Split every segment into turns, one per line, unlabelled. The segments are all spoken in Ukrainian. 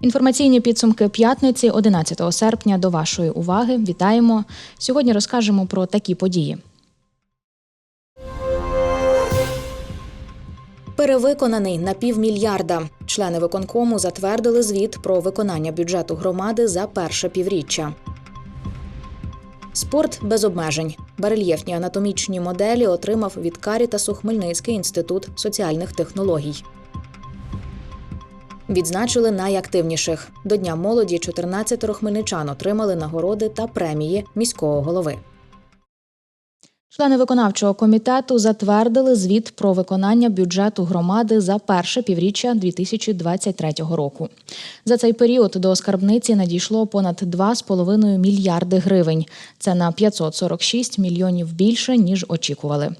Інформаційні підсумки п'ятниці 11 серпня до вашої уваги. Вітаємо. Сьогодні розкажемо про такі події. Перевиконаний на півмільярда. Члени виконкому затвердили звіт про виконання бюджету громади за перше півріччя. Спорт без обмежень. Барельєфні анатомічні моделі отримав від Карітасу Хмельницький інститут соціальних технологій. Відзначили найактивніших. До Дня молоді 14 хмельничан отримали нагороди та премії міського голови. Члени виконавчого комітету затвердили звіт про виконання бюджету громади за перше півріччя 2023 року. За цей період до скарбниці надійшло понад 2,5 мільярди гривень. Це на 546 мільйонів більше ніж очікували.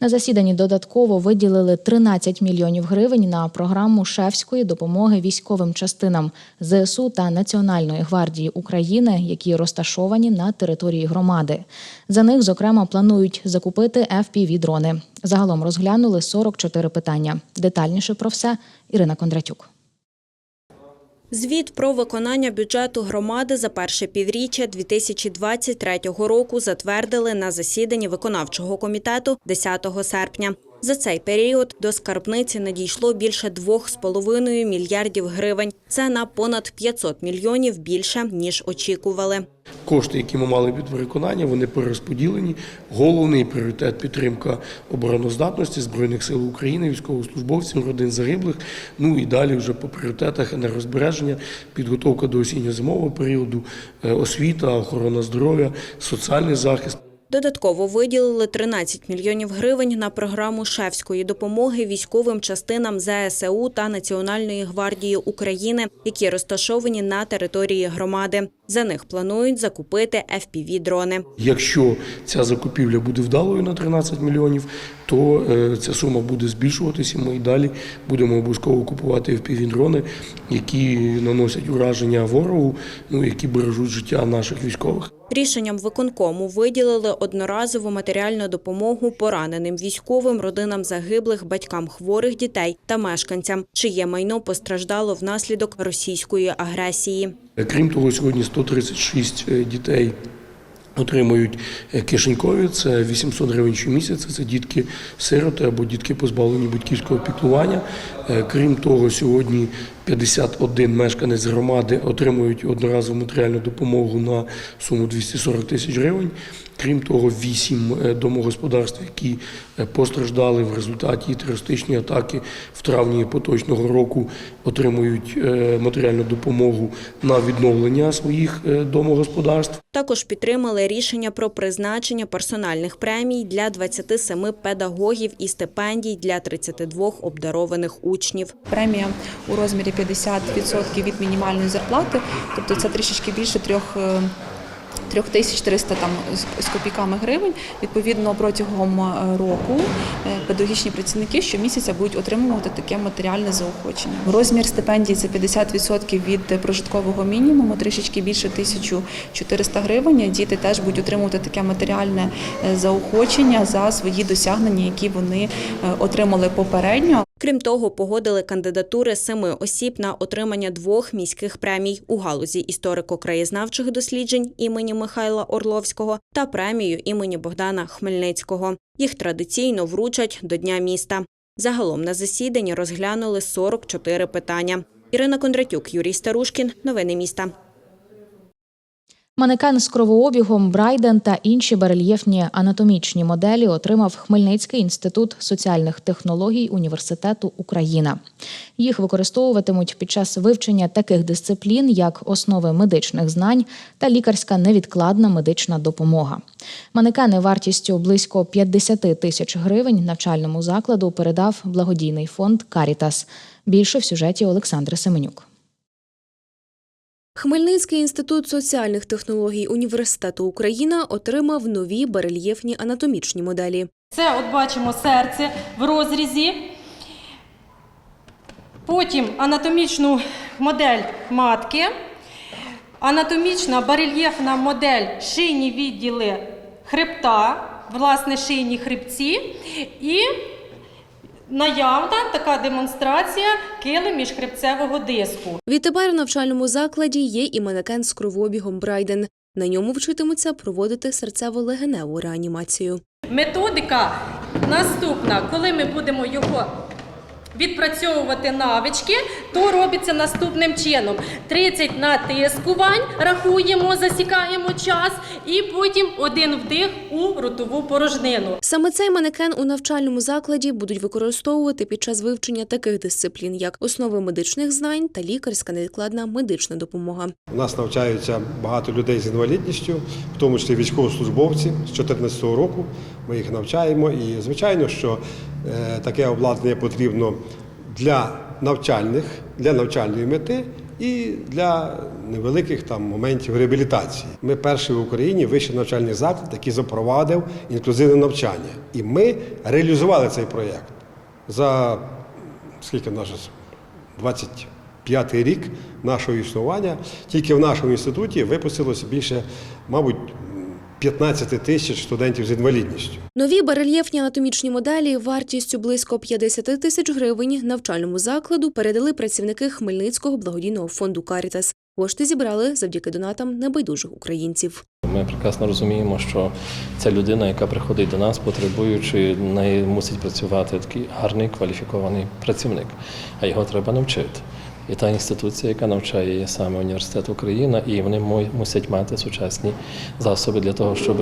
На засіданні додатково виділили 13 мільйонів гривень на програму шефської допомоги військовим частинам ЗСУ та Національної гвардії України, які розташовані на території громади. За них, зокрема, планують закупити FPV-дрони. Загалом розглянули 44 питання. Детальніше про все Ірина Кондратюк.
Звіт про виконання бюджету громади за перше півріччя 2023 року затвердили на засіданні виконавчого комітету 10 серпня. За цей період до скарбниці надійшло більше 2,5 мільярдів гривень. Це на понад 500 мільйонів більше ніж очікували.
Кошти, які ми мали від виконання, вони перерозподілені. Головний пріоритет підтримка обороноздатності збройних сил України, військовослужбовців, родин загиблих. Ну і далі вже по пріоритетах енергозбереження, підготовка до осінньо-зимового періоду, е, освіта, охорона здоров'я, соціальний захист.
Додатково виділили 13 мільйонів гривень на програму шефської допомоги військовим частинам ЗСУ та Національної гвардії України, які розташовані на території громади. За них планують закупити FPV-дрони.
Якщо ця закупівля буде вдалою на 13 мільйонів, то е, ця сума буде збільшуватися. Ми і далі будемо обов'язково купувати FPV-дрони, які наносять ураження ворогу, ну які бережуть життя наших військових.
Рішенням виконкому виділили одноразову матеріальну допомогу пораненим військовим, родинам загиблих, батькам хворих дітей та мешканцям, чиє майно постраждало внаслідок російської агресії.
Е, Крім того, сьогодні 136 дітей отримують е, кишенькові, це 800 гривень щомісяця, це дітки сироти або дітки позбавлені батьківського піклування. Е, Крім того, сьогодні 51 мешканець громади отримують одноразову матеріальну допомогу на суму 240 тисяч гривень. Крім того, 8 е, домогосподарств, які е, постраждали в результаті терористичної атаки в травні поточного року, отримують матеріальну допомогу на відновлення своїх домогосподарств.
Також підтримали рішення про призначення персональних премій для 27 педагогів і стипендій для 32 обдарованих учнів.
Премія у розмірі 50% від мінімальної зарплати, тобто це трішечки більше трьох. е, 3300 там з- копійками гривень. Відповідно, протягом е, року е, педагогічні працівники щомісяця будуть отримувати таке матеріальне заохочення. Розмір стипендій це 50% від прожиткового мінімуму, трішечки більше 1400 гривень. Діти теж будуть отримувати таке матеріальне е, заохочення за свої досягнення, які вони е, отримали попередньо.
Крім того, погодили кандидатури семи осіб на отримання двох міських премій у галузі історико-краєзнавчих досліджень імені Михайла Орловського та премію імені Богдана Хмельницького. Їх традиційно вручать до Дня міста. Загалом на засіданні розглянули 44 питання. Ірина Кондратюк, Юрій Старушкін. Новини міста.
Манекен з кровообігом, Брайден та інші барельєфні анатомічні моделі отримав Хмельницький інститут соціальних технологій Університету Україна. Їх використовуватимуть під час вивчення таких дисциплін, як основи медичних знань та лікарська невідкладна медична допомога. Манекени вартістю близько 50 тисяч гривень навчальному закладу передав благодійний фонд Карітас. Більше в сюжеті Олександри Семенюк.
Хмельницький інститут соціальних технологій Університету Україна отримав нові барельєфні анатомічні моделі.
Це от бачимо серце в розрізі. Потім анатомічну модель матки, анатомічна барельєфна модель шийні відділи хребта, власне, шийні хребці і наявна така демонстрація кили міжхребцевого диску.
Відтепер в навчальному закладі є і манекен з кровообігом Брайден. На ньому вчитимуться проводити серцево-легеневу реанімацію.
Методика наступна, коли ми будемо його відпрацьовувати навички, то робиться наступним чином: 30 натискувань рахуємо, засікаємо час, і потім один вдих у ротову порожнину.
Саме цей манекен у навчальному закладі будуть використовувати під час вивчення таких дисциплін, як основи медичних знань та лікарська невідкладна медична допомога.
У нас навчаються багато людей з інвалідністю, в тому числі військовослужбовці з 2014 року. Ми їх навчаємо. І звичайно, що е, таке обладнання потрібно для навчальних, для навчальної мети і для невеликих там моментів реабілітації. Ми перший в Україні вищий навчальний заклад, який запровадив інклюзивне навчання. І ми реалізували цей проєкт за скільки нас же 25-й рік нашого існування. Тільки в нашому інституті випустилося більше, мабуть, 15 тисяч студентів з інвалідністю.
Нові барельєфні анатомічні моделі вартістю близько 50 тисяч гривень навчальному закладу передали працівники Хмельницького благодійного фонду Карітас. Кошти зібрали завдяки донатам небайдужих українців.
Ми прекрасно розуміємо, що ця людина, яка приходить до нас, потребуючи, неї мусить працювати такий гарний кваліфікований працівник, а його треба навчити. І та інституція, яка навчає, є саме університет Україна, і вони мусять мати сучасні засоби для того, щоб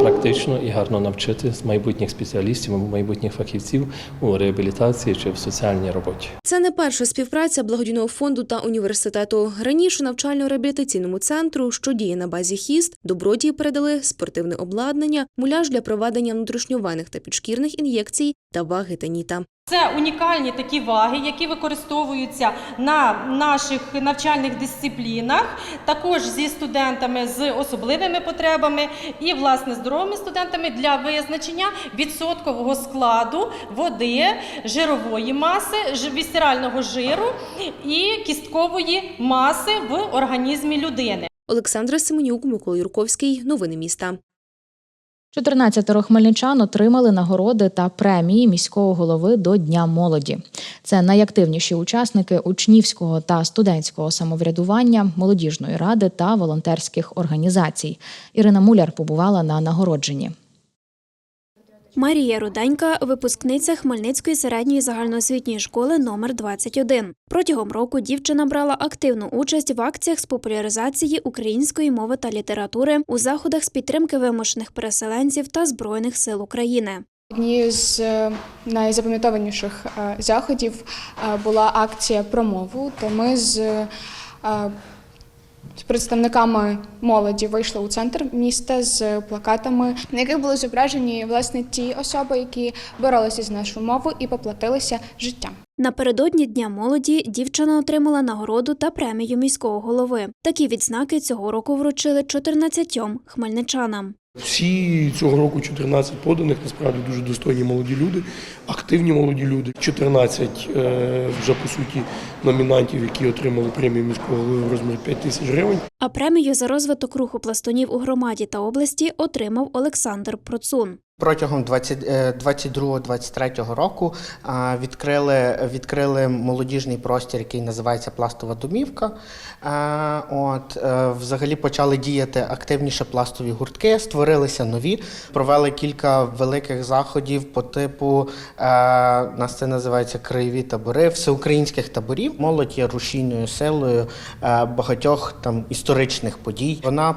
практично і гарно навчити майбутніх спеціалістів, майбутніх фахівців у реабілітації чи в соціальній роботі.
Це не перша співпраця благодійного фонду та університету. Раніше навчально-реабілітаційному центру, що діє на базі хіст, добродії передали спортивне обладнання, муляж для проведення внутрішньовенних та підшкірних ін'єкцій та ваги та ніта.
Це унікальні такі ваги, які використовуються на наших навчальних дисциплінах, також зі студентами з особливими потребами і власне здоровими студентами для визначення відсоткового складу води, жирової маси, вісцерального жиру і кісткової маси в організмі людини.
Олександра Семенюк, Микола Юрковський. Новини міста.
14 хмельничан отримали нагороди та премії міського голови до Дня молоді. Це найактивніші учасники учнівського та студентського самоврядування, молодіжної ради та волонтерських організацій. Ірина Муляр побувала на нагородженні.
Марія Руденька, випускниця Хмельницької середньої загальноосвітньої школи номер 21. Протягом року дівчина брала активну участь в акціях з популяризації української мови та літератури у заходах з підтримки вимушених переселенців та збройних сил України.
Однією з е, найзапам'ятованіших е, заходів е, була акція про мову, де ми з, з представниками молоді вийшли у центр міста з плакатами, на яких були зображені власне ті особи, які боролися з нашу мову і поплатилися життям.
Напередодні Дня молоді дівчина отримала нагороду та премію міського голови. Такі відзнаки цього року вручили 14 хмельничанам.
Всі цього року 14 поданих, насправді дуже достойні молоді люди, активні молоді люди. 14 е, вже по суті номінантів, які отримали премію міського голови в розмірі 5 тисяч гривень.
А премію за розвиток руху пластунів у громаді та області отримав Олександр Процун.
Протягом 22-23 року відкрили, відкрили молодіжний простір, який називається Пластова домівка. От, е, взагалі почали діяти активніше пластові гуртки, створилися нові, провели кілька великих заходів по типу, е, нас це називається краєві табори, всеукраїнських таборів. Молодь є рушійною силою е, багатьох там історичних подій. Вона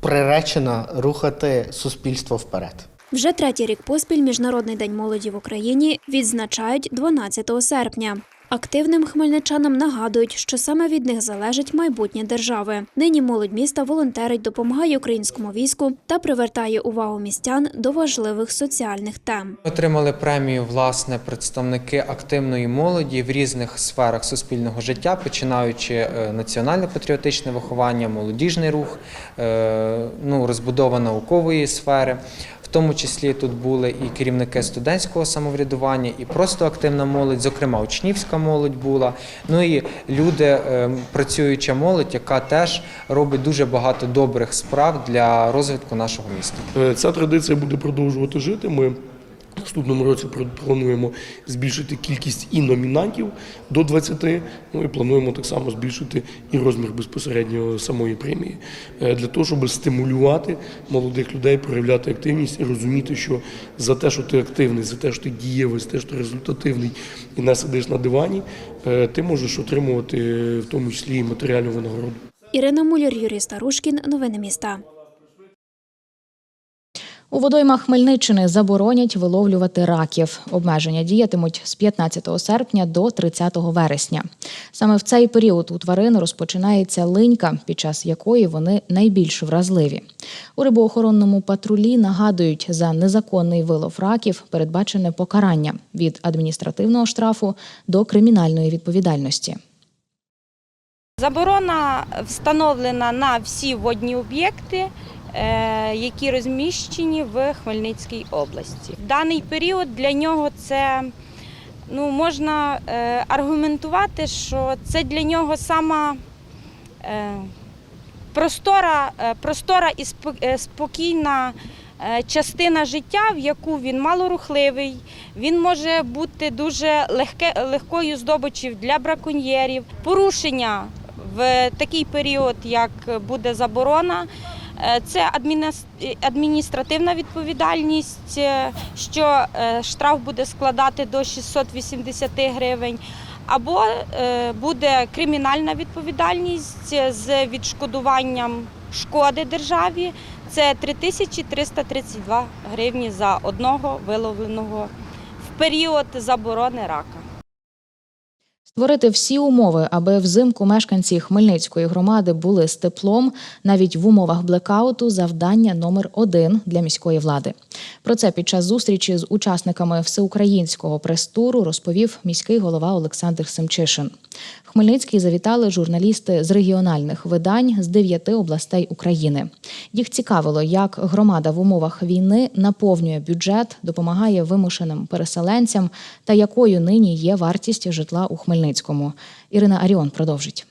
приречена рухати суспільство вперед.
Вже третій рік поспіль Міжнародний день молоді в Україні відзначають 12 серпня. Активним хмельничанам нагадують, що саме від них залежить майбутнє держави. Нині молодь міста волонтерить, допомагає українському війську та привертає увагу містян до важливих соціальних тем.
Отримали премію власне представники активної молоді в різних сферах суспільного життя, починаючи е, національне патріотичне виховання, молодіжний рух, е, ну, розбудова наукової сфери. В тому числі тут були і керівники студентського самоврядування, і просто активна молодь, зокрема учнівська молодь була. Ну і люди, е, працююча молодь, яка теж робить дуже багато добрих справ для розвитку нашого міста.
Е, Ця традиція буде продовжувати жити. Ми наступному році плануємо збільшити кількість і номінантів до 20, ну і плануємо так само збільшити і розмір безпосередньо самої премії Е, для того, щоб стимулювати молодих людей, проявляти активність і розуміти, що за те, що ти активний, за те, що ти дієвий, за те, що ти результативний і не сидиш на дивані, е, ти можеш отримувати е, в тому числі і матеріальну винагороду.
Ірина Муляр, Юрій Старушкін. Новини міста.
У водоймах Хмельниччини заборонять виловлювати раків. Обмеження діятимуть з 15 серпня до 30 вересня. Саме в цей період у тварин розпочинається линька, під час якої вони найбільш вразливі. У рибоохоронному патрулі нагадують, за незаконний вилов раків передбачене покарання від адміністративного штрафу до кримінальної відповідальності.
Заборона встановлена на всі водні об'єкти, які розміщені в Хмельницькій області. В даний період для нього це ну, можна е, аргументувати, що це для нього сама е, простора, е, простора і е, спокійна е, частина життя, в яку він малорухливий, він може бути дуже легке, легкою здобичів для браконьєрів. Порушення в такий період, як буде заборона, е, це адмінас- адміністративна відповідальність, е, що е, штраф буде складати до 680 гривень. Або е, буде кримінальна відповідальність з відшкодуванням шкоди державі. Це 3332 гривні за одного виловленого в період заборони рака.
Створити всі умови, аби взимку мешканці Хмельницької громади були з теплом, навіть в умовах блекауту, завдання номер один для міської влади. Про це під час зустрічі з учасниками всеукраїнського прес-туру розповів міський голова Олександр Семчишин. Хмельницький завітали журналісти з регіональних видань з дев'яти областей України. Їх цікавило, як громада в умовах війни наповнює бюджет, допомагає вимушеним переселенцям та якою нині є вартість житла у Хмельницькому. Ірина Аріон продовжить.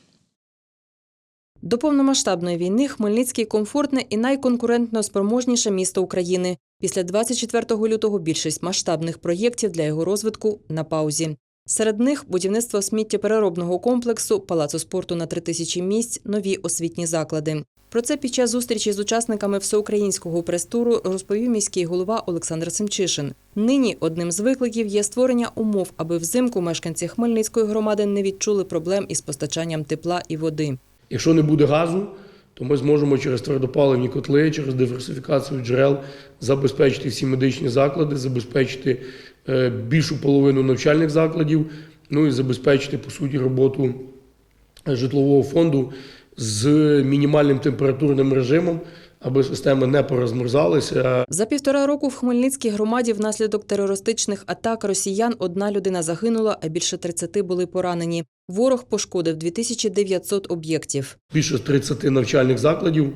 До повномасштабної війни Хмельницький комфортне і найконкурентно спроможніше місто України. Після 24 лютого більшість масштабних проєктів для його розвитку на паузі. Серед них будівництво сміттєпереробного комплексу, палацу спорту на 3 тисячі місць, нові освітні заклади. Про це під час зустрічі з учасниками всеукраїнського прес-туру розповів міський голова Олександр Семчишин. Нині одним з викликів є створення умов, аби взимку мешканці Хмельницької громади не відчули проблем із постачанням тепла і води.
Якщо не буде газу, то ми зможемо через твердопаливні котли, через диверсифікацію джерел забезпечити всі медичні заклади, забезпечити е, більшу половину навчальних закладів, ну і забезпечити по суті роботу житлового фонду з мінімальним температурним режимом, аби системи не порозмерзалися.
За півтора року в Хмельницькій громаді внаслідок терористичних атак росіян одна людина загинула, а більше 30 були поранені. Ворог пошкодив 2900 об'єктів.
Більше 30 навчальних закладів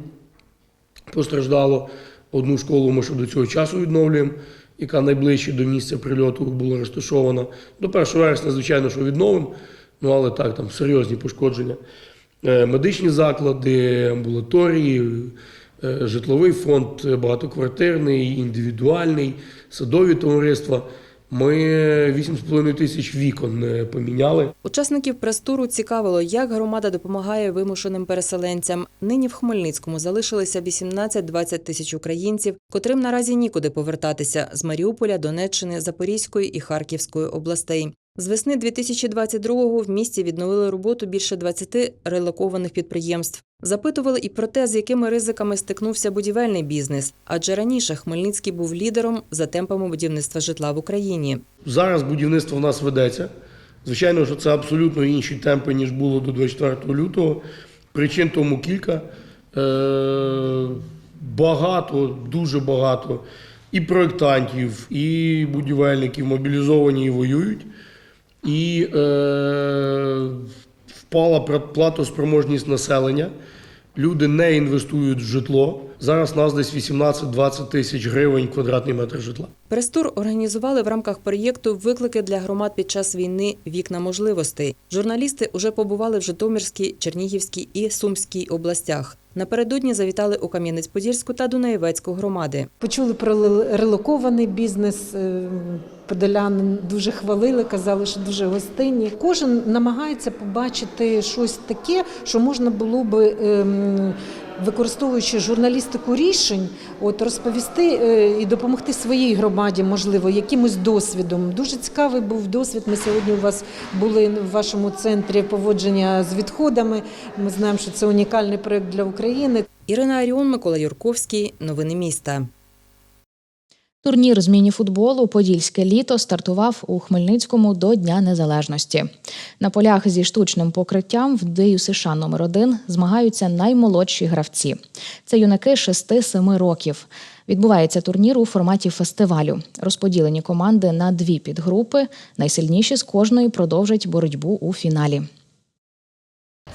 постраждало. Одну школу ми ще до цього часу відновлюємо, яка найближче до місця прильоту була розташована. До 1 вересня, звичайно, що відновимо, ну але так, там серйозні пошкодження. Е, Медичні заклади, амбулаторії, е, житловий фонд багатоквартирний, індивідуальний, садові товариства. Ми 8,5 тисяч вікон е, поміняли.
Учасників прес-туру цікавило, як громада допомагає вимушеним переселенцям. Нині в Хмельницькому залишилися 18-20 тисяч українців, котрим наразі нікуди повертатися з Маріуполя, Донеччини, Запорізької і Харківської областей. З весни 2022-го в місті відновили роботу більше 20 релокованих підприємств. Запитували і про те, з якими ризиками стикнувся будівельний бізнес, адже раніше Хмельницький був лідером за темпами будівництва житла в Україні.
Зараз будівництво в нас ведеться. Звичайно, що це абсолютно інші темпи, ніж було до 24 лютого. Причин тому кілька. Е, Багато, дуже багато і проєктантів, і будівельників мобілізовані і воюють. І е, впала платоспроможність населення. Люди не інвестують в житло. Зараз нас десь 18-20 тисяч гривень квадратний метр житла.
Прес-тур організували в рамках проєкту Виклики для громад під час війни Вікна можливостей. Журналісти уже побували в Житомирській, Чернігівській і Сумській областях. Напередодні завітали у Кам'янець-Подільську та Дунаєвецьку громади.
Почули про рел- релокований бізнес. е, Подоляни дуже хвалили, казали, що дуже гостинні. Кожен намагається побачити щось таке, що можна було би. Використовуючи журналістику рішень, от розповісти е, і допомогти своїй громаді, можливо, якимось досвідом. Дуже цікавий був досвід. Ми сьогодні у вас були в вашому центрі поводження з відходами. Ми знаємо, що це унікальний проект для України.
Ірина Аріон, Микола Юрковський. Новини міста.
Турнір з міні-футболу Подільське літо стартував у Хмельницькому до Дня Незалежності. На полях зі штучним покриттям в Дию США номер 1 змагаються наймолодші гравці. Це юнаки 6-7 років. Відбувається турнір у форматі фестивалю. Розподілені команди на дві підгрупи. Найсильніші з кожної продовжать боротьбу у фіналі.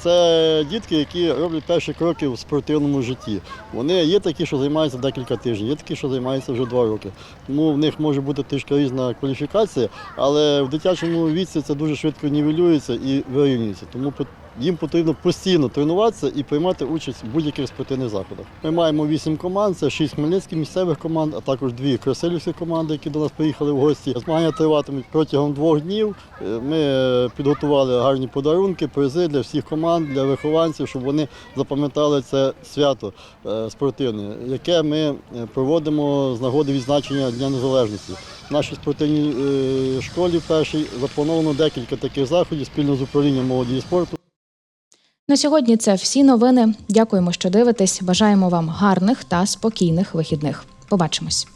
Це дітки, які роблять перші кроки в спортивному житті. Вони є такі, що займаються декілька тижнів, є такі, що займаються вже два роки. Тому в них може бути трішки різна кваліфікація, але в дитячому віці це дуже швидко нівелюється і вирівнюється. Тому їм потрібно постійно тренуватися і приймати участь в будь-яких спортивних заходах. Ми маємо вісім команд, це шість хмельницьких місцевих команд, а також дві красилівські команди, які до нас приїхали в гості. Змагання триватимуть протягом двох днів. Е, Ми підготували гарні подарунки, призи для всіх команд, для вихованців, щоб вони запам'ятали це свято е, спортивне, яке ми е, проводимо з нагоди відзначення Дня Незалежності. В нашій спортивній школі першій заплановано декілька таких заходів спільно з управлінням молоді і спорту.
На сьогодні це всі новини. Дякуємо, що дивитесь. Бажаємо вам гарних та спокійних вихідних. Побачимось.